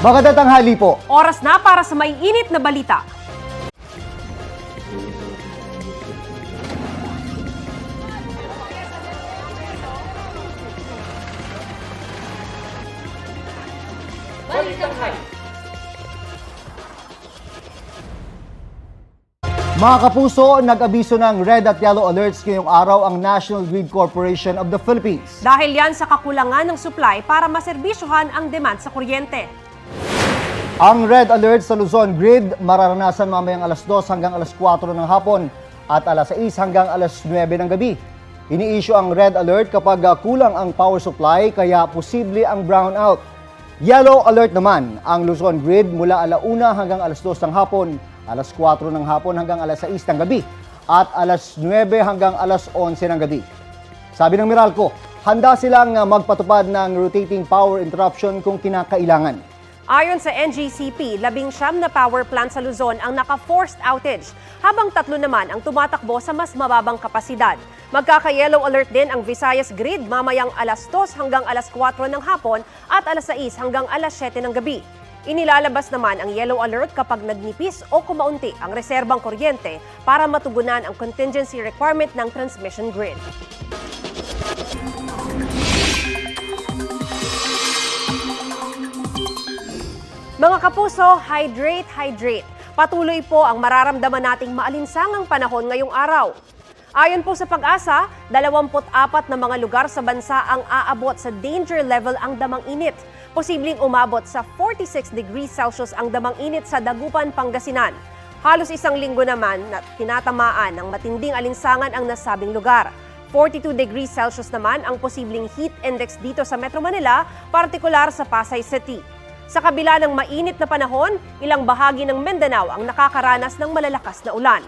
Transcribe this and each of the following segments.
Magandang tanghali po. Oras na para sa maiinit na balita. Mga kapuso, nag-abiso ng red at yellow alerts ngayong araw ang National Grid Corporation of the Philippines. Dahil yan sa kakulangan ng supply para maserbisyohan ang demand sa kuryente. Ang red alert sa Luzon Grid mararanasan mamayang alas 2 hanggang alas 4 ng hapon at alas 6 hanggang alas 9 ng gabi. Ini-issue ang red alert kapag uh, kulang ang power supply kaya posible ang brownout. Yellow alert naman ang Luzon Grid mula alauna hanggang alas 2 ng hapon, alas 4 ng hapon hanggang alas 6 ng gabi at alas 9 hanggang alas 11 ng gabi. Sabi ng Meralco, handa silang uh, magpatupad ng rotating power interruption kung kinakailangan. Ayon sa NGCP, labing siyam na power plant sa Luzon ang naka-forced outage, habang tatlo naman ang tumatakbo sa mas mababang kapasidad. Magkaka-yellow alert din ang Visayas Grid mamayang alas 2 hanggang alas 4 ng hapon at alas 6 hanggang alas 7 ng gabi. Inilalabas naman ang yellow alert kapag nagnipis o kumaunti ang reserbang kuryente para matugunan ang contingency requirement ng transmission grid. Mga kapuso, hydrate, hydrate. Patuloy po ang mararamdaman nating maalinsangang panahon ngayong araw. Ayon po sa pag-asa, 24 na mga lugar sa bansa ang aabot sa danger level ang damang init. Posibleng umabot sa 46 degrees Celsius ang damang init sa Dagupan, Pangasinan. Halos isang linggo naman na tinatamaan ng matinding alinsangan ang nasabing lugar. 42 degrees Celsius naman ang posibleng heat index dito sa Metro Manila, partikular sa Pasay City. Sa kabila ng mainit na panahon, ilang bahagi ng Mindanao ang nakakaranas ng malalakas na ulan.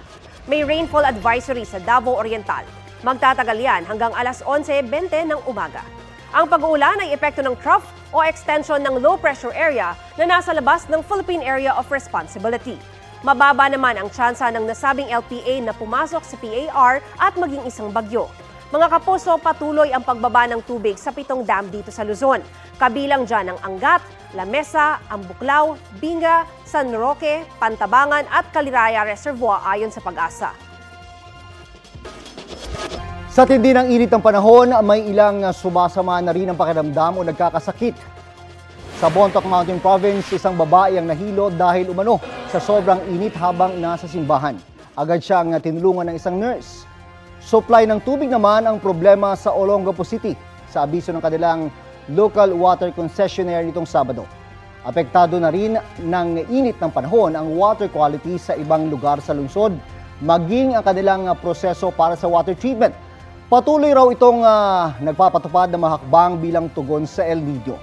May rainfall advisory sa Davao Oriental. Magtatagal yan hanggang alas 11.20 ng umaga. Ang pag-uulan ay epekto ng trough o extension ng low pressure area na nasa labas ng Philippine Area of Responsibility. Mababa naman ang tsansa ng nasabing LPA na pumasok sa PAR at maging isang bagyo. Mga kapuso, patuloy ang pagbaba ng tubig sa pitong dam dito sa Luzon. Kabilang dyan ang Angat, Lamesa, Ambuklaw, Binga, San Roque, Pantabangan at Kaliraya Reservoir ayon sa pag-asa. Sa tindi ng init ng panahon, may ilang sumasama na rin ang pakiramdam o nagkakasakit. Sa Bontoc Mountain Province, isang babae ang nahilo dahil umano sa sobrang init habang nasa simbahan. Agad siyang tinulungan ng isang nurse. Supply ng tubig naman ang problema sa Olongapo City sa abiso ng kanilang local water concessionaire nitong Sabado. Apektado na rin ng init ng panahon ang water quality sa ibang lugar sa lungsod, maging ang kanilang uh, proseso para sa water treatment. Patuloy raw itong ah, nagpapatupad ng mahakbang bilang tugon sa El Nido.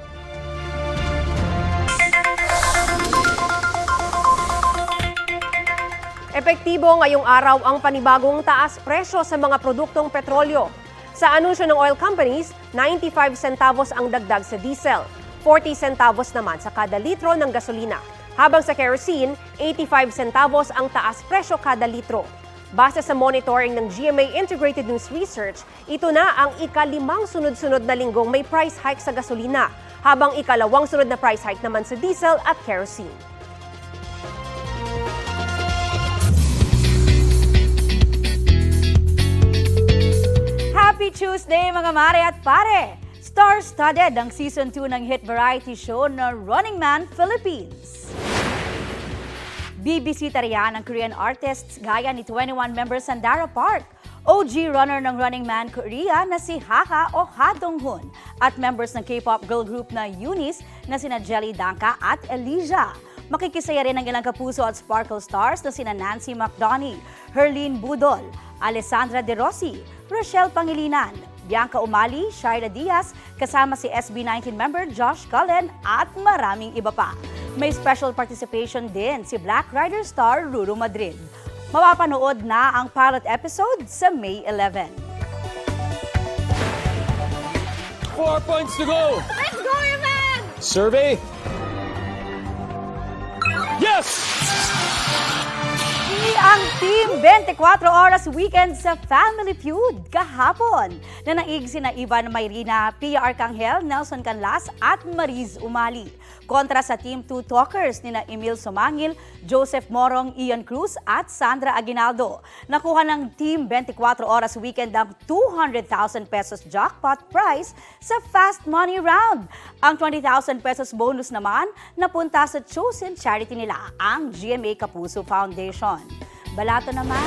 Epektibo ngayong araw ang panibagong taas presyo sa mga produktong petrolyo. Sa anunsyo ng oil companies, 95 centavos ang dagdag sa diesel, 40 centavos naman sa kada litro ng gasolina. Habang sa kerosene, 85 centavos ang taas presyo kada litro. Base sa monitoring ng GMA Integrated News Research, ito na ang ikalimang sunod-sunod na linggong may price hike sa gasolina, habang ikalawang sunod na price hike naman sa diesel at kerosene. Tuesday mga mare at pare! Star-studded ang Season 2 ng hit variety show na Running Man Philippines. Bibisita riyan ang Korean artists gaya ni 21 member Sandara Park, OG runner ng Running Man Korea na si Haka o Ha Dong-hun at members ng K-pop girl group na Eunice na sina Jelly Danka at Elijah. Makikisaya rin ang ilang kapuso at sparkle stars na sina Nancy McDonough, Herlene Budol, Alessandra De Rossi, Rochelle Pangilinan, Bianca Umali, Shaira Diaz, kasama si SB19 member Josh Cullen at maraming iba pa. May special participation din si Black Rider star Ruru Madrid. Mapapanood na ang pilot episode sa May 11. Four points to go. Let's go, man! Survey. Yes! Muli ang Team 24 Oras Weekend sa Family Feud kahapon. Nanaig sina Ivan Mayrina, Pia Arcangel, Nelson Canlas at Mariz Umali. Kontra sa Team 2 Talkers nina Emil Somangil, Joseph Morong, Ian Cruz at Sandra Aguinaldo. Nakuha ng Team 24 Oras Weekend ang 200,000 pesos jackpot prize sa Fast Money Round. Ang 20,000 pesos bonus naman napunta sa chosen charity nila, ang GMA Kapuso Foundation. Balato naman.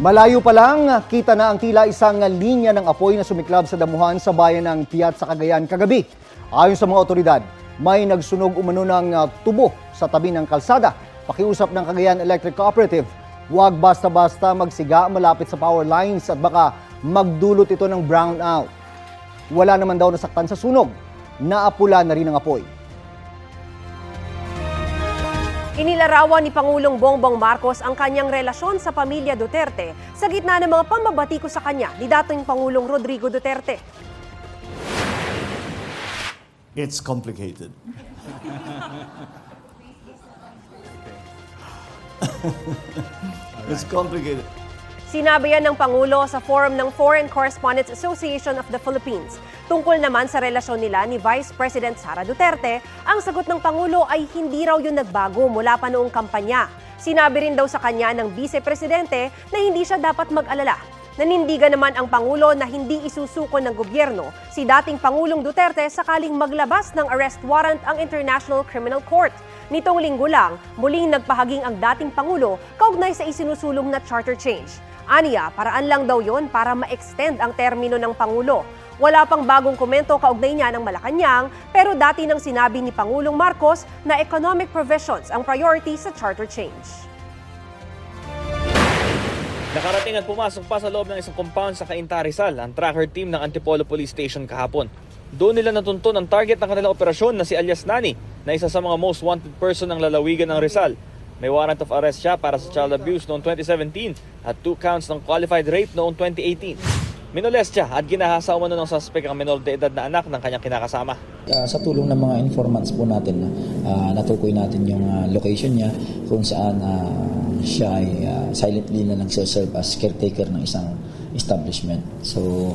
Malayo pa lang, kita na ang tila isang linya ng apoy na sumiklab sa damuhan sa bayan ng Piat sa Cagayan kagabi. Ayon sa mga otoridad, may nagsunog umano ng uh, tubo sa tabi ng kalsada. Pakiusap ng Cagayan Electric Cooperative, huwag basta-basta magsiga malapit sa power lines at baka magdulot ito ng brownout. Wala naman daw nasaktan sa sunog. Naapula na rin ang apoy. Inilarawan ni Pangulong Bongbong Marcos ang kanyang relasyon sa pamilya Duterte sa gitna ng mga pambabatiko sa kanya ni dating Pangulong Rodrigo Duterte. It's complicated. it's complicated. Sinabi yan ng Pangulo sa forum ng Foreign Correspondents Association of the Philippines. Tungkol naman sa relasyon nila ni Vice President Sara Duterte, ang sagot ng Pangulo ay hindi raw yun nagbago mula pa noong kampanya. Sinabi rin daw sa kanya ng Vice Presidente na hindi siya dapat mag-alala. Nanindigan naman ang Pangulo na hindi isusuko ng gobyerno si dating Pangulong Duterte sakaling maglabas ng arrest warrant ang International Criminal Court. Nitong linggo lang, muling nagpahaging ang dating Pangulo kaugnay sa isinusulong na charter change. Aniya, paraan lang daw yon para ma-extend ang termino ng Pangulo. Wala pang bagong komento kaugnay niya ng Malacanang, pero dati nang sinabi ni Pangulong Marcos na economic provisions ang priority sa charter change. Nakarating at pumasok pa sa loob ng isang compound sa Cainta Rizal ang tracker team ng Antipolo Police Station kahapon. Doon nila natuntun ang target ng kanilang operasyon na si alias Nani na isa sa mga most wanted person ng lalawigan ng Rizal. May warrant of arrest siya para sa child abuse noong 2017 at two counts ng qualified rape noong 2018. Minoles siya at ginahasa umano ng suspect ang minor de edad na anak ng kanyang kinakasama. Ah, sa tulong ng mga informants po natin, uh, natukoy natin yung ah, location niya kung saan ah, siya ay ah, silently na nagserve as caretaker ng isang establishment. So,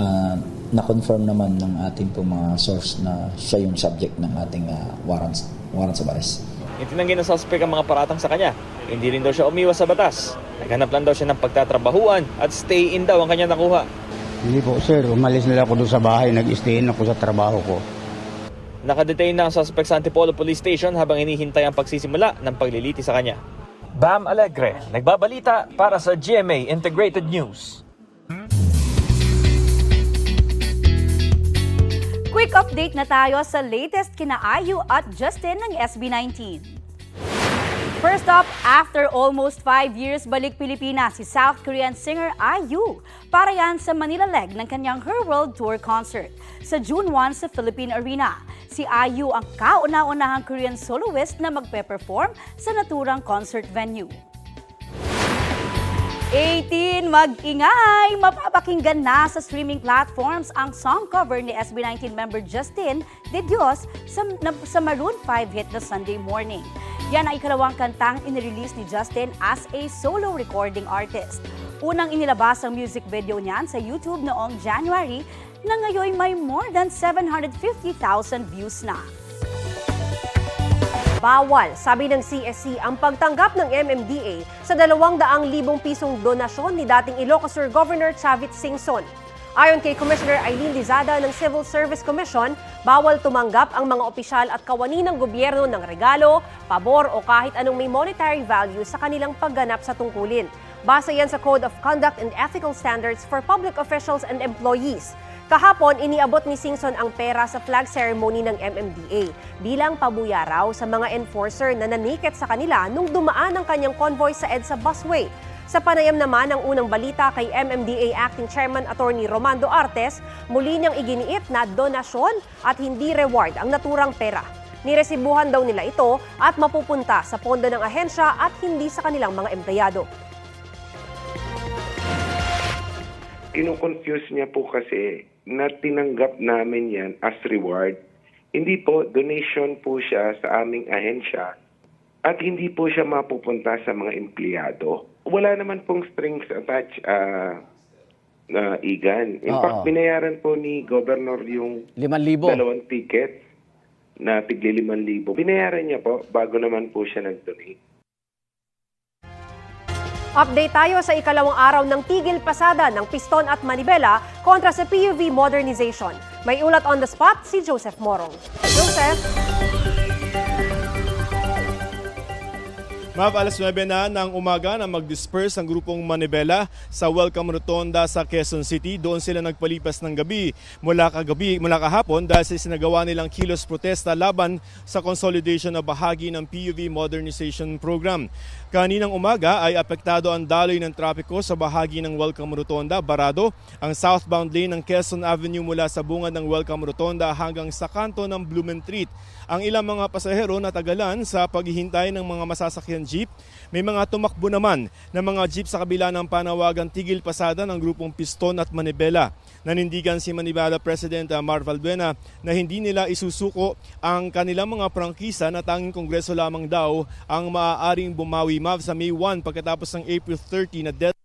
ah, na-confirm naman ng ating mga source na siya yung subject ng ating ah, warrants, warrants of arrest. Itinanggi ng suspect ang mga paratang sa kanya. Hindi rin daw siya umiwas sa batas. Naghanap lang daw siya ng pagtatrabahuan at stay in daw ang kanya nakuha. Hindi po, sir. Umalis na lang ako doon sa bahay. Nag-stay na ako sa trabaho ko. Nakadetain na ang suspect sa Antipolo Police Station habang hinihintay ang pagsisimula ng pagliliti sa kanya. Bam Alegre, nagbabalita para sa GMA Integrated News. Quick update na tayo sa latest kina Ayu at Justin ng SB19. First up, after almost 5 years balik Pilipinas si South Korean singer IU para yan sa Manila leg ng kanyang Her World Tour concert sa June 1 sa Philippine Arena. Si IU ang kauna-unahang Korean soloist na magpe-perform sa naturang concert venue. 18 mag-ingay! Mapapakinggan na sa streaming platforms ang song cover ni SB19 member Justin De Dios sa, na, sa Maroon 5 hit na Sunday Morning. Yan ay ikalawang kantang inirelease ni Justin as a solo recording artist. Unang inilabas ang music video niyan sa YouTube noong January na ngayon may more than 750,000 views na. Bawal, sabi ng CSC, ang pagtanggap ng MMDA sa 200,000 pisong donasyon ni dating Ilocos Sur Governor Chavit Singson. Ayon kay Commissioner Eileen Lizada ng Civil Service Commission, bawal tumanggap ang mga opisyal at kawani ng gobyerno ng regalo, pabor o kahit anong may monetary value sa kanilang pagganap sa tungkulin. Base yan sa Code of Conduct and Ethical Standards for Public Officials and Employees. Kahapon, iniabot ni Singson ang pera sa flag ceremony ng MMDA bilang pabuya raw sa mga enforcer na nanikit sa kanila nung dumaan ang kanyang convoy sa EDSA busway. Sa panayam naman ng unang balita kay MMDA Acting Chairman Attorney Romando Artes, muli niyang iginiit na donasyon at hindi reward ang naturang pera. Niresibuhan daw nila ito at mapupunta sa pondo ng ahensya at hindi sa kanilang mga empleyado. Kino-confuse niya po kasi na tinanggap namin yan as reward. Hindi po, donation po siya sa aming ahensya at hindi po siya mapupunta sa mga empleyado. Wala naman pong strings attached ah, na igan. In Oo. fact, binayaran po ni Governor yung 5,000. dalawang tickets na tigli 5,000. Binayaran niya po bago naman po siya nag-donate. Update tayo sa ikalawang araw ng tigil pasada ng Piston at Manibela kontra sa PUV modernization. May ulat on the spot si Joseph Morong. Joseph? Ma'am, alas 9 na ng umaga na mag-disperse ang grupong Manibela sa Welcome Rotonda sa Quezon City. Doon sila nagpalipas ng gabi mula kagabi, mula kahapon dahil sa sinagawa nilang kilos protesta laban sa consolidation na bahagi ng PUV Modernization Program. Kaninang umaga ay apektado ang daloy ng trapiko sa bahagi ng Welcome Rotonda, barado ang southbound lane ng Quezon Avenue mula sa bungad ng Welcome Rotonda hanggang sa kanto ng Blumentritt. Ang ilang mga pasahero natagalan sa paghihintay ng mga masasakyan jeep. May mga tumakbo naman ng mga jeep sa kabila ng panawagang tigil pasada ng grupong Piston at Manibela. Nanindigan si Manibela President uh, Mar Valbuena na hindi nila isusuko ang kanilang mga prangkisa na tanging kongreso lamang daw ang maaaring bumawi MAV sa May 1 pagkatapos ng April 30 na deadline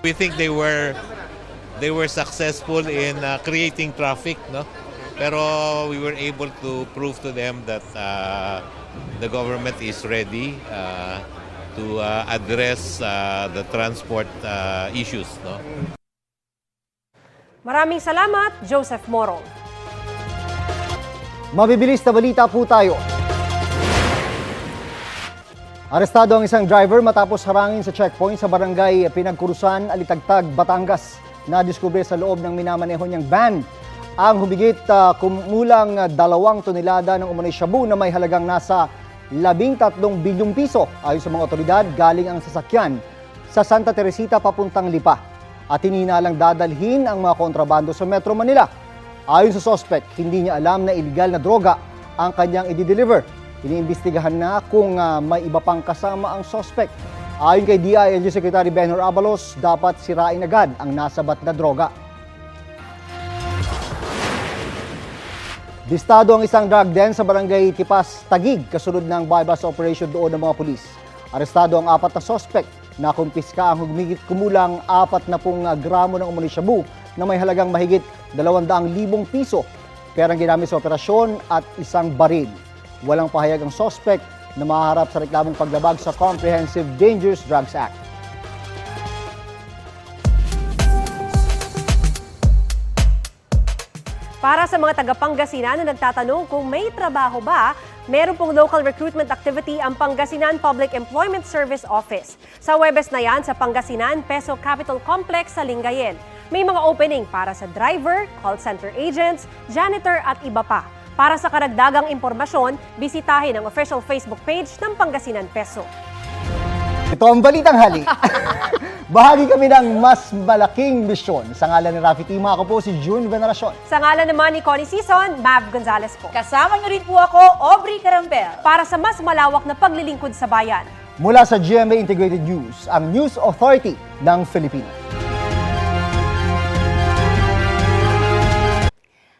We think they were they were successful in uh, creating traffic, no? Pero we were able to prove to them that uh, the government is ready uh, to uh, address uh, the transport uh, issues, no? Maraming salamat, Joseph Morong. Mabibilis na balita po tayo. Arestado ang isang driver matapos harangin sa checkpoint sa barangay Pinagkurusan, Alitagtag, Batangas. Nadiskubre sa loob ng minamaneho niyang van ang humigit ah, kumulang ah, dalawang tonelada ng umano'y shabu na may halagang nasa 13 bilyong piso. Ayon sa mga otoridad, galing ang sasakyan sa Santa Teresita papuntang Lipa at hinihinalang dadalhin ang mga kontrabando sa Metro Manila. Ayon sa suspect, hindi niya alam na illegal na droga ang kanyang i-deliver. Iniimbestigahan na kung ah, may iba pang kasama ang suspect. Ayon kay DILG Secretary Benhur Abalos, dapat sirain agad ang nasabat na droga. Bistado ang isang drug den sa barangay Tipas, Tagig, kasunod ng bypass operation doon ng mga pulis. Arestado ang apat na suspect na kumpiska ang humigit kumulang apat na pong gramo ng umano'y shabu na may halagang mahigit 200,000 piso. Perang ginamit sa operasyon at isang baril. Walang pahayag ang suspect na maharap sa reklamong paglabag sa Comprehensive Dangerous Drugs Act. Para sa mga taga-Pangasinan na nagtatanong kung may trabaho ba, meron pong local recruitment activity ang Pangasinan Public Employment Service Office. Sa Webes na yan sa Pangasinan Peso Capital Complex sa Lingayen. May mga opening para sa driver, call center agents, janitor at iba pa. Para sa karagdagang impormasyon, bisitahin ang official Facebook page ng Pangasinan Peso. Ito ang Balitang Hali. Bahagi kami ng mas malaking misyon. Sa ngalan ni Rafi Tima, ako po si June Veneracion. Sa ngalan naman ni Connie Season, Mav Gonzalez po. Kasama niyo rin po ako, Aubrey Carampel. Para sa mas malawak na paglilingkod sa bayan. Mula sa GMA Integrated News, ang News Authority ng Pilipinas.